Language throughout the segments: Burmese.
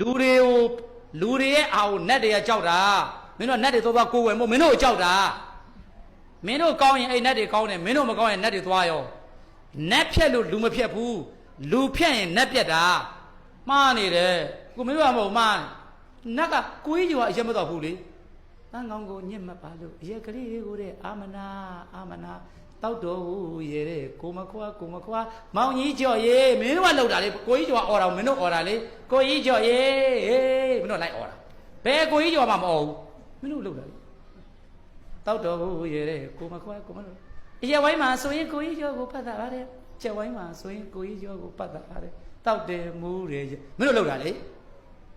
လူတွေကိုလူတွေရဲ့အာကိုနတ်တွေကကြောက်တာမင်းတို့ကနတ်တွေသွားသွားကိုယ်ဝယ်မို့မင်းတို့ကိုကြောက်တာမင်းတို့ကောင်းရင်အဲ့နတ်တွေကောင်းတယ်မင်းတို့မကောင်းရင်နတ်တွေသွားရောနတ်ဖြက်လို့လူမဖြက်ဘူးလူဖြက်ရင်နတ်ပြက်တာမှားနေတယ်ကိုမင်းတို့ကမဟုတ်မှားနတ်ကကိုကြီးကျော်ကအရင်မတော့ဘူးလေတန်းကောင်းကိုညစ်မပါလို့အရက်ကလေးကိုတဲ့အာမနာအာမနာ တောက်တော်ရဲတဲ့ကိုမခွာကိုမခွာမောင်ကြီးကြော်ရေမင်းတို့ကလောက်တာလေကိုကြီးကြော်အော်တာမင်းတို့အော်တာလေကိုကြီးကြော်ရေဟေးမင်းတို့လိုက်အော်တာဘယ်ကိုကြီးကြော်မှမအော်ဘူးမင်းတို့လောက်တာလေတောက်တော်ရဲတဲ့ကိုမခွာကိုမလို့အရက်ဝိုင်းမှာဆိုရင်ကိုကြီးကြော်ကိုပတ်တာပါတယ်ချက်ဝိုင်းမှာဆိုရင်ကိုကြီးကြော်ကိုပတ်တာပါတယ်တောက်တယ်မူးတယ်မင်းတို့လောက်တာလေ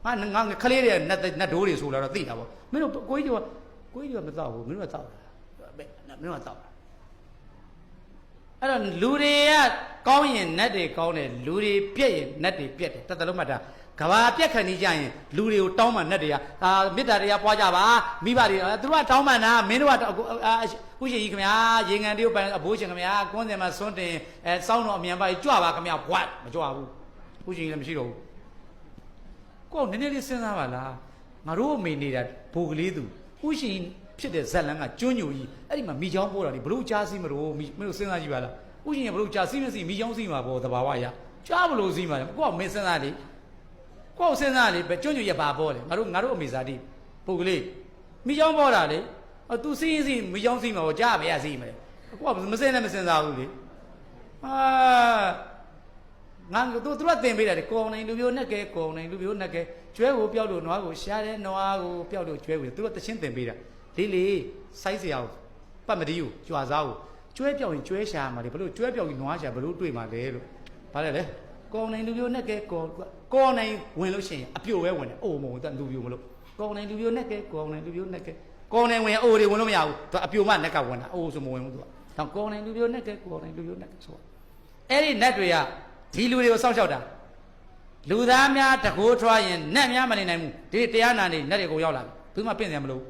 ငါငါကလေးတွေနတ်နတ်ဒိုးတွေဆိုလာတော့သိတာပေါ့မင်းတို့ကိုကြီးကြော်ကိုကြီးကြော်မတော့ဘူးမင်းတို့ကတောက်တာမင်းတို့ကတောက်တာ အဲ့တော့လူတွေကကောင်းရင်နတ်တွေကောင်းတယ်လူတွေပြက်ရင်နတ်တွေပြက်တယ်တသက်လုံးမှတ်တာကဘာပြက်ခံနေကြရင်လူတွေကိုတောင်းမှနတ်တွေကအာမေတ္တာတရားပွားကြပါမိဘတွေသူတို့ကတောင်းမှနာမင်းတို့ကအာဥရှင်ကြီးခင်ဗျာရေငံတရုပ်ပိုင်အဘိုးရှင်ခင်ဗျာကွန်းစင်မှာစွန့်တင်အဲစောင်းတော်အမြန်ပါကြွပါခင်ဗျာဘွတ်မကြွဘူးဥရှင်ကြီးလည်းမရှိတော့ဘူးကိုယ်နည်းနည်းလေးစဉ်းစားပါလားငါတို့အမေနေတာဘိုကလေးသူဥရှင် ဖြစ်တဲ့ဇက်လန်းကကျွန်းညိုကြီးအဲ့ဒီမှာမိချောင်းပိုးတာလေဘလို့ကြားစီးမလို့မိမင်းတို့စဉ်းစားကြည့်ပါလားဥရှင်ကဘလို့ကြားစီးမစီမိချောင်းစီးမှာပေါ့တဘာဝရကြားဘလို့စီးမှာလဲကိုကမင်းစဉ်းစားလေကိုကစဉ်းစားလေပဲကျွန်းညိုရပါပေါ့လေငါတို့ငါတို့အမေဇာတိဘိုကလေးမိချောင်းပိုးတာလေအသူစီးရင်စီးမိချောင်းစီးမှာပေါ့ကြားပဲရစီးမယ်ကိုကမစင်းနဲ့မစဉ်းစားဘူးလေအာငါတို့သူကတင်ပေးတယ်လေကောင်းနိုင်လူမျိုးနဲ့ကဲကောင်းနိုင်လူမျိုးနဲ့ကဲကျွဲကိုပျောက်လို့နွားကိုရှားတယ်နွားကိုပျောက်လို့ကျွဲကိုသူကတချင်းတင်ပေးတာ လေးလေးစိုက်စရာကိုပတ်မတီးကိုကြွာစားကိုကျွဲပြောက်ရင်ကျွဲရှာမှာလေဘလို့ကျွဲပြောက်ရင်နွားရှာဘလို့တွေ့မှာလဲလို့ဗါလဲလေကောင်းနိုင်လူမျိုးနဲ့ကဲကောကောင်းနိုင်ဝင်လို့ရှိရင်အပြိုပဲဝင်တယ်အိုမဟုတ်ဘူးလူမျိုးမလို့ကောင်းနိုင်လူမျိုးနဲ့ကဲကောင်းနိုင်လူမျိုးနဲ့ကဲကောင်းနိုင်ဝင်အိုတွေဝင်လို့မရဘူးသူအပြိုမှနဲ့ကဝင်တာအိုဆိုမဝင်ဘူးသူကတော့ကောင်းနိုင်လူမျိုးနဲ့ကဲကောင်းနိုင်လူမျိုးနဲ့ကဲဆိုအဲ့ဒီနတ်တွေကဒီလူတွေကိုစောင့်ရှောက်တာလူသားများတကိုးထွားရင်နတ်များမနေနိုင်ဘူးဒီတရားနာနေနတ်တွေအကုန်ရောက်လာပြီဘူးမှပြင့်စရာမလိုဘူး